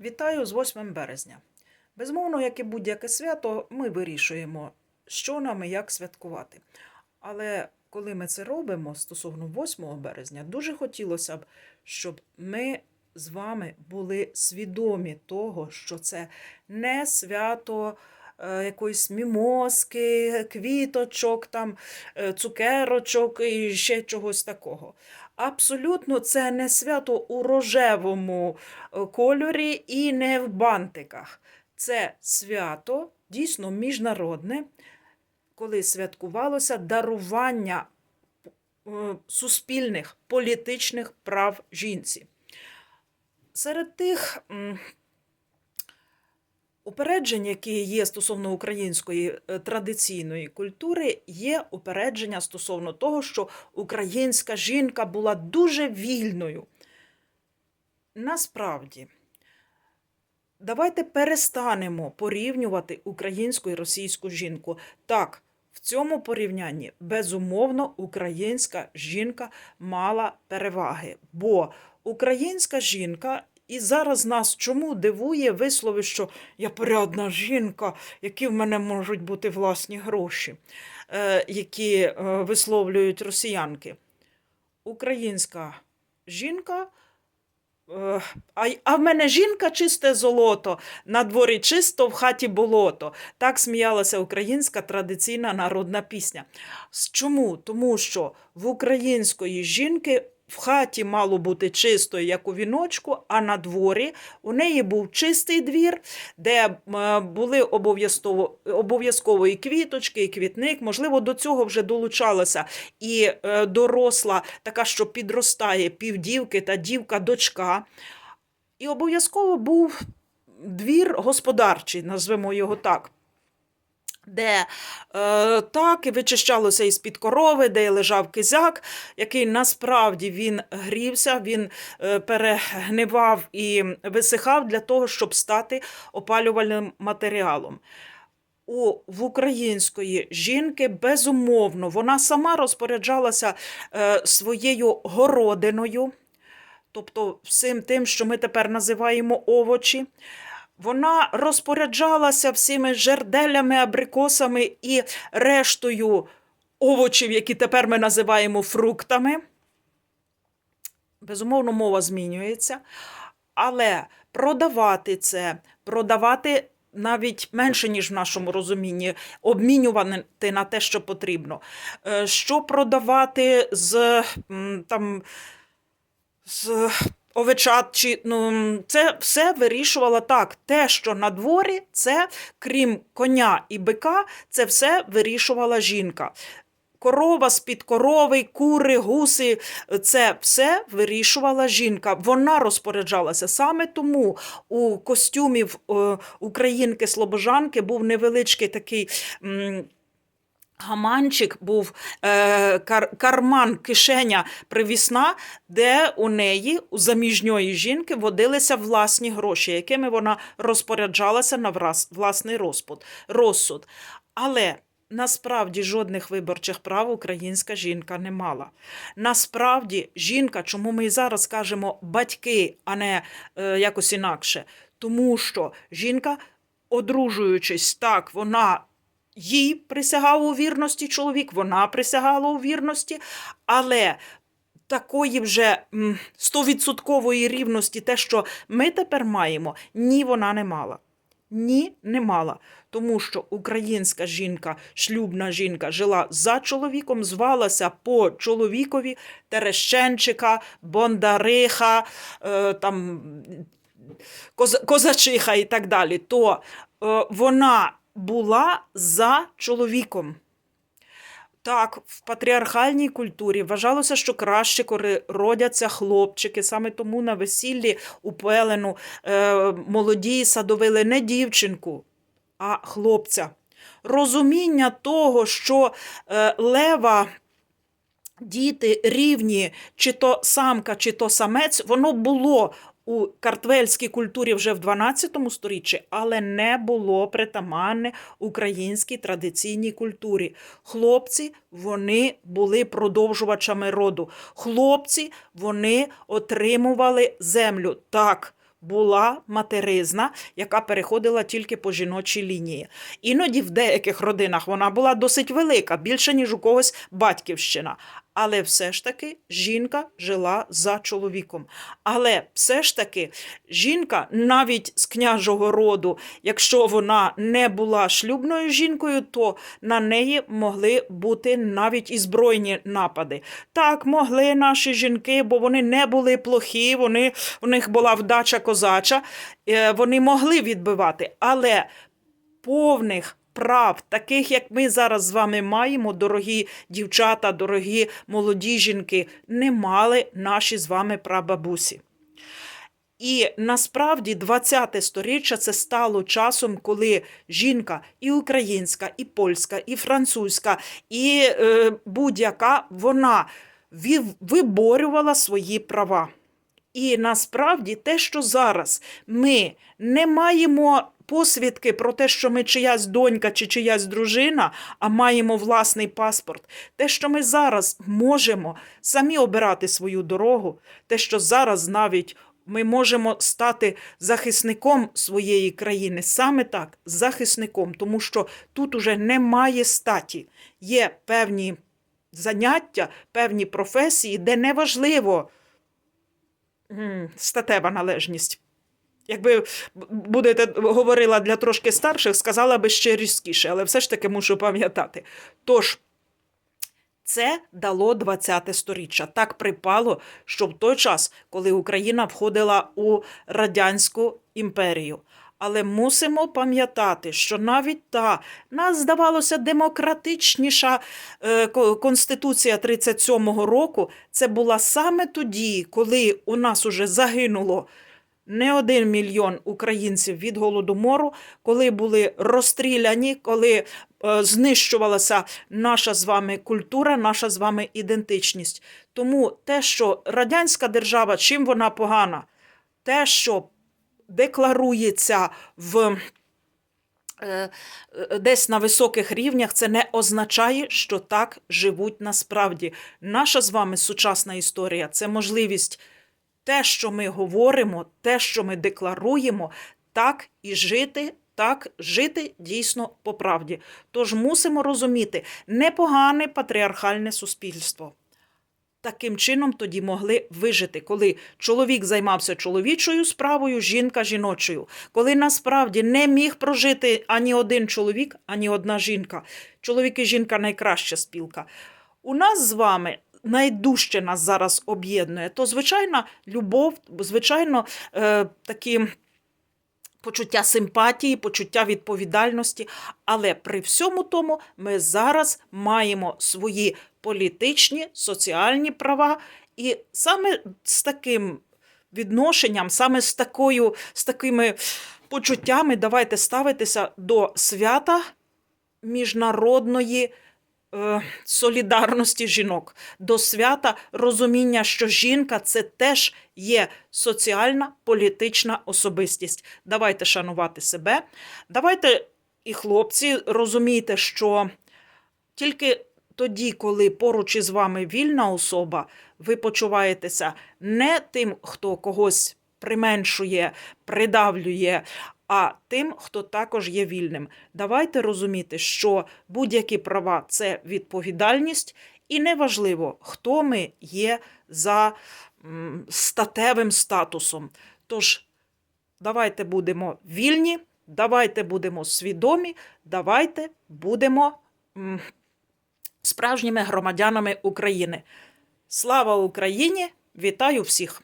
Вітаю з 8 березня. Безумовно, як і будь-яке свято, ми вирішуємо, що нам і як святкувати. Але коли ми це робимо стосовно 8 березня, дуже хотілося б, щоб ми з вами були свідомі того, що це не свято е, якоїсь мімозки, квіточок, там, е, цукерочок і ще чогось такого. Абсолютно, це не свято у рожевому е, кольорі і не в бантиках. Це свято дійсно міжнародне, коли святкувалося дарування е, суспільних політичних прав жінці. Серед тих м, упереджень, які є стосовно української е, традиційної культури, є упередження стосовно того, що українська жінка була дуже вільною. Насправді, давайте перестанемо порівнювати українську і російську жінку. Так, в цьому порівнянні безумовно українська жінка мала переваги, бо українська жінка. І зараз нас чому дивує вислови, що я порядна жінка, які в мене можуть бути власні гроші, е, які е, висловлюють росіянки. Українська жінка. е, А, а в мене жінка чисте золото, на дворі чисто, в хаті болото. Так сміялася українська традиційна народна пісня. Чому? Тому що в української жінки в хаті мало бути чисто, як у віночку, а на дворі у неї був чистий двір, де е, були обов'язково, обов'язково і квіточки, і квітник. Можливо, до цього вже долучалася і е, доросла, така, що підростає півдівки та дівка-дочка. І обов'язково був двір господарчий, назвемо його так. Де е, так і вичищалося із-під корови, де лежав кизяк, який насправді він грівся, він е, перегнивав і висихав для того, щоб стати опалювальним матеріалом. У, в української жінки безумовно вона сама розпоряджалася е, своєю городиною, тобто всім тим, що ми тепер називаємо овочі. Вона розпоряджалася всіми жерделями, абрикосами і рештою овочів, які тепер ми називаємо фруктами. Безумовно, мова змінюється. Але продавати це, продавати навіть менше, ніж в нашому розумінні, обмінювати на те, що потрібно. Е, Що продавати з там. З овечат, чи ну це все вирішувала так. Те, що на дворі, це крім коня і бика, це все вирішувала жінка. Корова з-під корови, кури, гуси це все вирішувала жінка. Вона розпоряджалася. Саме тому у костюмів е, українки Слобожанки був невеличкий такий. Гаманчик був е, кар, карман, кишеня привісна, де у неї, у заміжньої жінки, водилися власні гроші, якими вона розпоряджалася на враз- власний розпуд, розсуд. Але насправді жодних виборчих прав українська жінка не мала. Насправді, жінка, чому ми зараз кажемо батьки, а не е, якось інакше, тому що жінка, одружуючись так, вона їй присягав у вірності чоловік, вона присягала у вірності, але такої вже стовідсоткової рівності, те, що ми тепер маємо, ні, вона не мала. Ні, не мала. Тому що українська жінка, шлюбна жінка, жила за чоловіком, звалася по чоловікові Терещенчика, Бондариха, е, там, коз- Козачиха і так далі. То е, вона була за чоловіком. Так, в патріархальній культурі вважалося, що краще, коли родяться хлопчики. Саме тому на весіллі у пелену е, молоді садовили не дівчинку, а хлопця. Розуміння того, що е, лева діти рівні, чи то самка, чи то самець, воно було у картвельській культурі вже в 12 сторіччі, але не було притаманне українській традиційній культурі. Хлопці вони були продовжувачами роду. Хлопці вони отримували землю. Так, була материзна, яка переходила тільки по жіночій лінії. Іноді в деяких родинах вона була досить велика, більше, ніж у когось батьківщина. Але все ж таки жінка жила за чоловіком. Але все ж таки жінка навіть з княжого роду, якщо вона не була шлюбною жінкою, то на неї могли бути навіть і збройні напади. Так, могли наші жінки, бо вони не були плохі, вони, у них була вдача козача, е, вони могли відбивати, але повних прав, таких, як ми зараз з вами маємо, дорогі дівчата, дорогі молоді жінки, не мали наші з вами прабабусі. І насправді 20-те сторіччя це стало часом, коли жінка і українська, і польська, і французька, і е, будь-яка вона виборювала свої права. І насправді те, що зараз ми не маємо посвідки про те, що ми чиясь донька чи чиясь дружина, а маємо власний паспорт, те, що ми зараз можемо самі обирати свою дорогу, те, що зараз навіть ми можемо стати захисником своєї країни, саме так, захисником, тому що тут уже немає статі. Є певні заняття, певні професії, де неважливо статева належність. Якби будете говорила для трошки старших, сказала би ще різкіше, але все ж таки мушу пам'ятати. Тож, це дало 20-те сторіччя. Так припало, що в той час, коли Україна входила у Радянську імперію. Але мусимо пам'ятати, що навіть та нас здавалося демократичніша е, конституція 37-го року. Це була саме тоді, коли у нас уже загинуло не один мільйон українців від голодомору, коли були розстріляні, коли е, знищувалася наша з вами культура, наша з вами ідентичність. Тому те, що радянська держава, чим вона погана, те, що декларується в е, е, десь на високих рівнях, це не означає, що так живуть насправді. Наша з вами сучасна історія це можливість те, що ми говоримо, те, що ми декларуємо, так і жити. Так, жити дійсно по правді. Тож мусимо розуміти непогане патріархальне суспільство. Таким чином тоді могли вижити, коли чоловік займався чоловічою справою, жінка жіночою, коли насправді не міг прожити ані один чоловік, ані одна жінка. Чоловік і жінка найкраща спілка. У нас з вами найдужче нас зараз об'єднує, то звичайна любов, звичайно, е, такі почуття симпатії, почуття відповідальності. Але при всьому тому ми зараз маємо свої політичні, соціальні права, і саме з таким відношенням, саме з такою, з такими почуттями давайте ставитися до свята міжнародної солідарності жінок, до свята розуміння, що жінка це теж є соціальна політична особистість. Давайте шанувати себе. Давайте, і хлопці, розумійте, що тільки тоді, коли поруч із вами вільна особа, ви почуваєтеся не тим, хто когось применшує, придавлює, а тим, хто також є вільним. Давайте розуміти, що будь-які права це відповідальність, і неважливо, хто ми є за статевим статусом. Тож давайте будемо вільні, давайте будемо свідомі, давайте будемо справжніми громадянами України. Слава Україні! Вітаю всіх!